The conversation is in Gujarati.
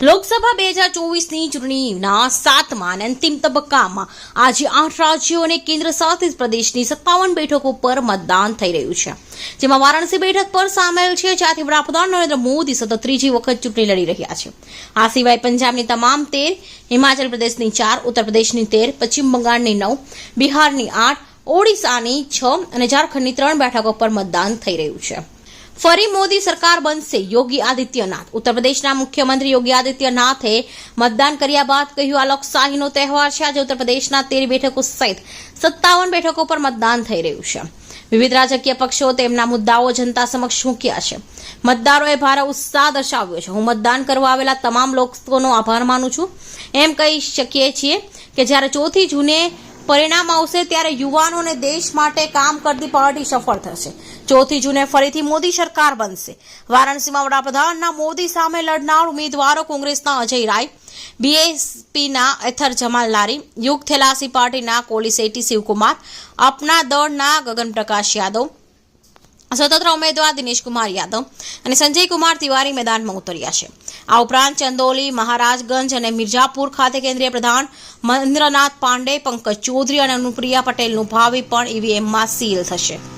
લોકસભા બે હજાર ચોવીસની ચૂંટણીના સાતમા અને અંતિમ તબક્કામાં આજે આઠ રાજ્યો અને કેન્દ્ર શાસિત પ્રદેશની સત્તાવન બેઠકો પર મતદાન થઈ રહ્યું છે. જેમાં વારાણસી બેઠક પર સામેલ છે, જ્યાંથી વડાપ્રધાન નરેન્દ્ર મોદી સતત ત્રીજી વખત ચૂંટણી લડી રહ્યા છે. આ સિવાય પંજાબની તમામ તેર, હિમાચલ પ્રદેશની ચાર, ઉત્તર પ્રદેશની તેર, પશ્ચિમ બંગાળની નવ, બિહારની આઠ, ઓડિશાની છ અને ઝારખંડની ત્રણ બેઠકો પર મતદાન થઈ રહ્યું છે. ફરી મોદી સરકાર બનશે, યોગી આદિત્યનાથ. ઉત્તર પ્રદેશના મુખ્યમંત્રી યોગી આદિત્યનાથે મતદાન કર્યા બાદ કહ્યું, આ લોકશાહીનો તહેવાર છે. આજે ઉત્તર પ્રદેશના તેર બેઠકો સહિત સત્તાવન બેઠકો પર મતદાન થઈ રહ્યું છે. વિવિધ રાજકીય પક્ષો તેમના મુદ્દાઓ જનતા સમક્ષ મૂક્યા છે. મતદારોએ ભારે ઉત્સાહ દર્શાવ્યો છે. હું મતદાન કરવા આવેલા તમામ લોકોનો આભાર માનું છું. એમ કહી શકીએ છીએ કે જ્યારે ચોથી જૂને પરિણામ આવશે ત્યારે યુવાનોને દેશ માટે કામ કરતી પાર્ટી સફળ થશે. ચોથી જૂને ફરીથી મોદી સરકાર બનશે. વારાણસીમાં વડાપ્રધાનના મોદી સામે લડનાર ઉમેદવારો કોંગ્રેસના અજય રાય, બીએસપીના એથર જમાલ લારી યુગ થેલાસી પાર્ટીના કોલિસેટી શિવકુમાર અપના દળના ગગન પ્રકાશ યાદવ સ્વતંત્ર ઉમેદવાર દિનેશ કુમાર યાદવ અને સંજય કુમાર તિવારી મેદાનમાં ઉતર્યા છે. આ ઉપરાંત ચંદોલી, મહારાજગંજ અને મિર્ઝાપુર ખાતે કેન્દ્રીય પ્રધાન મહેન્દ્રનાથ પાંડે, પંકજ ચૌધરી અને અનુપ્રિયા પટેલનું ભાવિ પણ ઈવીએમમાં સીલ થશે.